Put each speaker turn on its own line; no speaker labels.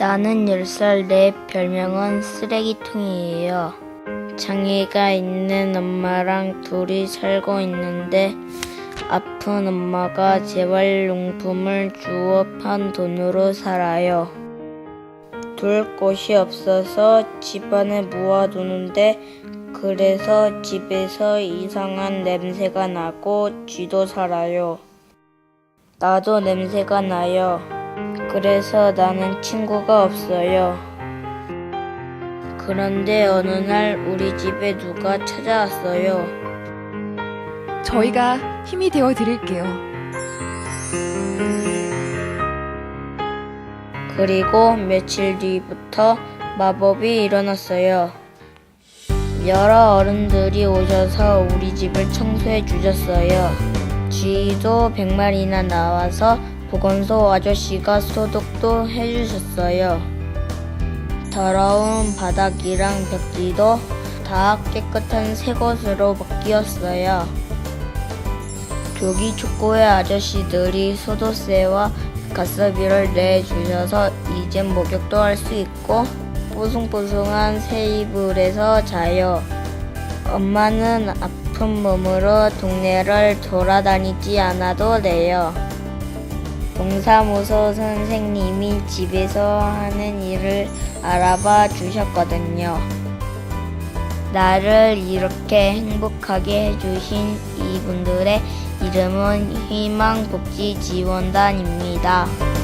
나는 10살 내 별명은 쓰레기통이에요. 장애가 있는 엄마랑 둘이 살고 있는데 아픈 엄마가 재활용품을 주워 판 돈으로 살아요. 둘 곳이 없어서 집안에 모아두는데 그래서 집에서 이상한 냄새가 나고 쥐도 살아요. 나도 냄새가 나요. 그래서 나는 친구가 없어요. 그런데 어느 날 우리 집에 누가 찾아왔어요.
저희가 힘이 되어 드릴게요.
그리고 며칠 뒤부터 마법이 일어났어요. 여러 어른들이 오셔서 우리 집을 청소해 주셨어요. 쥐도 100마리나 나와서 보건소 아저씨가 소독도 해주셨어요. 더러운 바닥이랑 벽지도 다 깨끗한 새 것으로 바뀌었어요. 조기 축구의 아저씨들이 소도세와 가스비를 내주셔서 이젠 목욕도 할 수 있고 뽀송뽀송한 새 이불에서 자요. 엄마는 아픈 몸으로 동네를 돌아다니지 않아도 돼요. 동사무소 선생님이 집에서 하는 일을 알아봐 주셨거든요. 나를 이렇게 행복하게 해주신 이분들의 이름은 희망복지지원단입니다.